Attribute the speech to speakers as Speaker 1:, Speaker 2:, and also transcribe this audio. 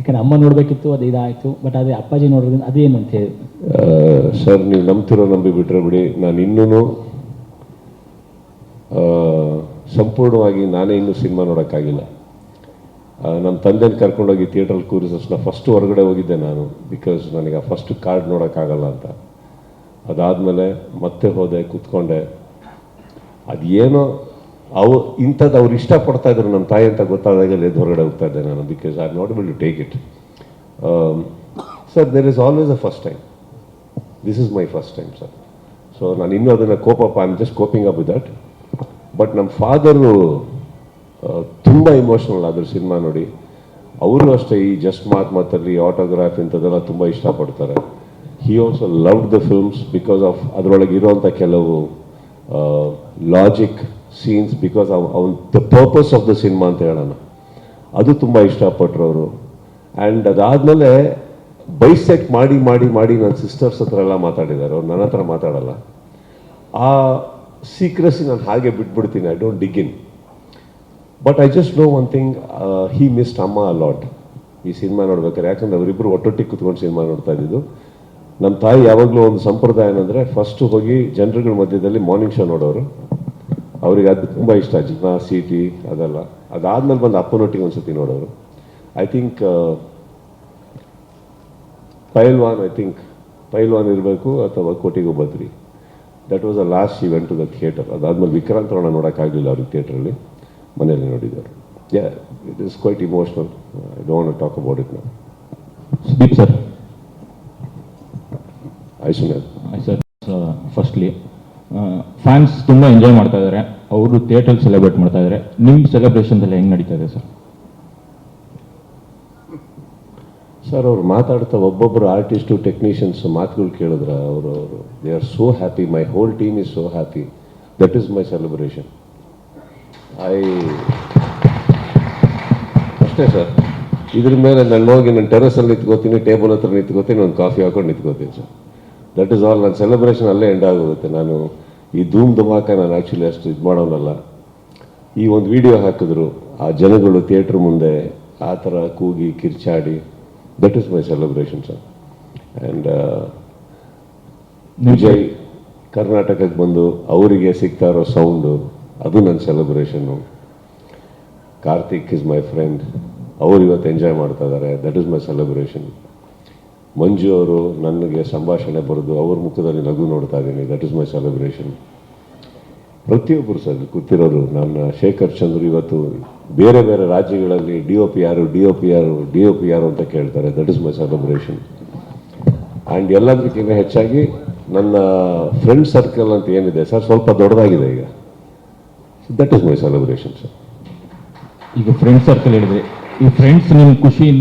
Speaker 1: ಯಾಕಂದ್ರೆ ಅಮ್ಮ ನೋಡಬೇಕಿತ್ತು, ಅದು ಇದಾಯಿತು ಬಟ್ ಅದೇ ಅಪ್ಪಾಜಿ ನೋಡೋದ್ರಿಂದ ಅದೇನು ಅಂತ ಹೇಳಿ.
Speaker 2: ಸರ್, ನೀವು ನಂಬ್ತಿರೋ ನಂಬಿ ಬಿಟ್ರೆ ಬಿಡಿ, ನಾನು ಇನ್ನೂ ಸಂಪೂರ್ಣವಾಗಿ ನಾನೇ ಇನ್ನೂ ಸಿನಿಮಾ ನೋಡೋಕ್ಕಾಗಿಲ್ಲ. ನಮ್ಮ ತಂದೆನ ಕರ್ಕೊಂಡೋಗಿ ಥಿಯೇಟ್ರಲ್ಲಿ ಕೂರಿಸೋಷ್ಟು ಫಸ್ಟ್ ಹೊರಗಡೆ ಹೋಗಿದ್ದೆ ನಾನು ಬಿಕಾಸ್ ನನಗೆ ಆ ಫಸ್ಟ್ ಕಾರ್ಡ್ ನೋಡೋಕ್ಕಾಗಲ್ಲ ಅಂತ. ಅದಾದಮೇಲೆ ಮತ್ತೆ ಹೋದೆ, ಕೂತ್ಕೊಂಡೆ. ಅದೇನೋ ಅವು ಇಂಥದ್ದು ಅವ್ರು ಇಷ್ಟಪಡ್ತಾ ಇದ್ರು ನಮ್ಮ ತಾಯಿ ಅಂತ ಗೊತ್ತಾದಾಗ ಎದ್ದು ಹೊರಗಡೆ ಹೋಗ್ತಾ ಇದ್ದೆ ನಾನು. Because I not built to take it sir there is always a first time this is my first time sir so ನಾನು ಇನ್ನೂ ಅದನ್ನು ಕೋಪ I am just coping up with that but ನಮ್ಮ ಫಾದರು ತುಂಬ ಇಮೋಷ್ನಲ್ ಆದರು cinema ನೋಡಿ. ಅವರು ಅಷ್ಟೇ ಈ ಜಸ್ಟ್ ಮಾತ್ ಮಾತಲ್ಲಿ ಆಟೋಗ್ರಾಫ್ ಇಂಥದ್ದೆಲ್ಲ ತುಂಬ ಇಷ್ಟಪಡ್ತಾರೆ. He also loved the films because of ಅದರೊಳಗೆ ಇರೋವಂಥ ಕೆಲವು ಲಾಜಿಕ್ ಸೀನ್ಸ್ ಬಿಕಾಸ್ ಅವನ್ the purpose of the cinema ಅಂತ ಹೇಳೋಣ. ಅದು ತುಂಬ ಇಷ್ಟಪಟ್ಟರು ಅವರು ಆ್ಯಂಡ್ ಅದಾದಮೇಲೆ ಬೈಸೆಟ್ ಮಾಡಿ ಮಾಡಿ ಮಾಡಿ ನನ್ನ ಸಿಸ್ಟರ್ಸ್ ಹತ್ರ ಎಲ್ಲ ಮಾತಾಡಿದ್ದಾರೆ. ಅವ್ರು ನನ್ನ ಹತ್ರ ಮಾತಾಡಲ್ಲ. ಆ ಸೀಕ್ರೆಸಿ ನಾನು ಹಾಗೆ ಬಿಟ್ಬಿಡ್ತೀನಿ. I don't dig in but I just know one thing he missed ಅಮ್ಮ ಅಲಾಟ್ ಈ ಸಿನಿಮಾ ನೋಡ್ಬೇಕಾದ್ರೆ, ಯಾಕಂದ್ರೆ ಅವರಿಬ್ಬರು ಒಟ್ಟೊಟ್ಟಿಗೆ ಕುತ್ಕೊಂಡು ಸಿನಿಮಾ ನೋಡ್ತಾ ಇದ್ದಿದ್ದು. ನಮ್ಮ ತಾಯಿ ಯಾವಾಗಲೂ ಒಂದು ಸಂಪ್ರದಾಯ ಏನಂದರೆ ಫಸ್ಟು ಹೋಗಿ ಜನರುಗಳ ಮಧ್ಯದಲ್ಲಿ ಮಾರ್ನಿಂಗ್ ಶೋ ನೋಡೋರು. ಅವ್ರಿಗೆ ಅದು ತುಂಬ ಇಷ್ಟ ಜಿಮ್ಮ ಸಿಟಿ ಅದೆಲ್ಲ. ಅದಾದ್ಮೇಲೆ ಬಂದು ಅಪ್ಪನೊಟ್ಟಿಗೆ ಒಂದ್ಸತಿ ನೋಡೋರು. I think Pailwaan I think Pailwaan ಇರಬೇಕು ಅಥವಾ ಕೋಟಿಗೂ Badri. That was a last event to the theatre ಅದಾದ್ಮೇಲೆ ವಿಕ್ರಾಂತ್ ರೋಣ ನೋಡೋಕ್ಕಾಗಲಿಲ್ಲ ಅವ್ರಿಗೆ ಥಿಯೇಟ್ರಲ್ಲಿ ಮನೆಯಲ್ಲಿ ನೋಡಿದ್ದಾರೆ yeah it is quite emotional I don't talk about it ನಾವು
Speaker 3: Sudeep sir
Speaker 2: I
Speaker 3: sir firstly fans ತುಂಬ ಎಂಜಾಯ್ ಮಾಡ್ತಾ ಇದ್ದಾರೆ ಅವರು ಥಿಯೇಟರ್ ಸೆಲೆಬ್ರೇಟ್ ಮಾಡ್ತಾ ಇದ್ದಾರೆ ನಿಮ್ಮ ಸೆಲೆಬ್ರೇಷನ್ ಎಲ್ಲ ಹೆಂಗೆ ನಡೀತಾ ಇದೆ ಸರ್?
Speaker 2: ಸರ್, ಅವ್ರು ಮಾತಾಡ್ತಾ ಒಬ್ಬೊಬ್ಬರು ಆರ್ಟಿಸ್ಟು ಟೆಕ್ನಿಷಿಯನ್ಸ್ ಮಾತುಗಳು ಕೇಳಿದ್ರೆ ಅವರು ಅವರು they are so happy my whole team is so happy that is my celebration I ಅಷ್ಟೇ ಸರ್. ಇದ್ರ ಮೇಲೆ ನಾನು ಹೋಗಿ, ನಾನು ಟೆರಸಲ್ಲಿ ನಿಂತ್ಕೋತೀನಿ ಟೇಬಲ್ ಹತ್ರ ನಿಂತ್ಕೋತೀನಿ, ಒಂದು ಕಾಫಿ ಹಾಕೊಂಡು ನಿಂತ್ಕೋತೀನಿ ಸರ್. ದಟ್ ಇಸ್ ಆಲ್ ನನ್ನ ಸೆಲೆಬ್ರೇಷನ್ ಅಲ್ಲೇ ಎಂಡ್ ಆಗೋಗುತ್ತೆ. ನಾನು ಈ ಧೂಮ್ ಧಮಾಕ ನಾನು ಆ್ಯಕ್ಚುಲಿ ಅಷ್ಟು ಇದು ಮಾಡೋನಲ್ಲ. ಈ ಒಂದು ವಿಡಿಯೋ ಹಾಕಿದ್ರು ಆ ಜನಗಳು ಥಿಯೇಟ್ರ್ ಮುಂದೆ ಆ ಥರ ಕೂಗಿ ಕಿರ್ಚಾಡಿ that is my celebration sir and Vijay ಕರ್ನಾಟಕಕ್ಕೆ ಬಂದು ಅವರಿಗೆ ಸಿಗ್ತಾ ಇರೋ ಸೌಂಡು ಅದು ನನ್ನ celebration Karthik is my friend ಅವರು ಇವತ್ತು ಎಂಜಾಯ್ ಮಾಡ್ತಾ ಇದ್ದಾರೆ. That is my celebration Manju ಅವರು ನನಗೆ ಸಂಭಾಷಣೆ ಬರೆದು ಅವ್ರ ಮುಖದಲ್ಲಿ ನಗು ನೋಡ್ತಾ ಇದ್ದೀನಿ. ದಟ್ ಇಸ್ ಮೈ ಸೆಲೆಬ್ರೇಷನ್ ಪ್ರತಿಯೊಬ್ಬರು ಸರ್ ಕೂತಿರೋರು, ನನ್ನ ಶೇಖರ್ ಚಂದ್ರ ಇವತ್ತು ಬೇರೆ ಬೇರೆ ರಾಜ್ಯಗಳಲ್ಲಿ ಡಿ ಒ ಪಿ ಯಾರು ಡಿ ಒ ಪಿ ಯಾರು ಡಿ ಒ ಪಿ ಯಾರು ಅಂತ ಕೇಳ್ತಾರೆ. That is my celebration and ಎಲ್ಲದಕ್ಕಿಂತ ಹೆಚ್ಚಾಗಿ ನನ್ನ ಫ್ರೆಂಡ್ ಸರ್ಕಲ್ ಅಂತ ಏನಿದೆ ಸರ್, ಸ್ವಲ್ಪ ದೊಡ್ಡದಾಗಿದೆ ಈಗ. That is my celebration sir
Speaker 3: ಈಗ ಫ್ರೆಂಡ್ ಸರ್ಕಲ್ ಹೇಳಿದ್ರೆ, ಈ ಫ್ರೆಂಡ್ಸ್ ನಿಮ್ಮ ಖುಷಿಯಿಂದ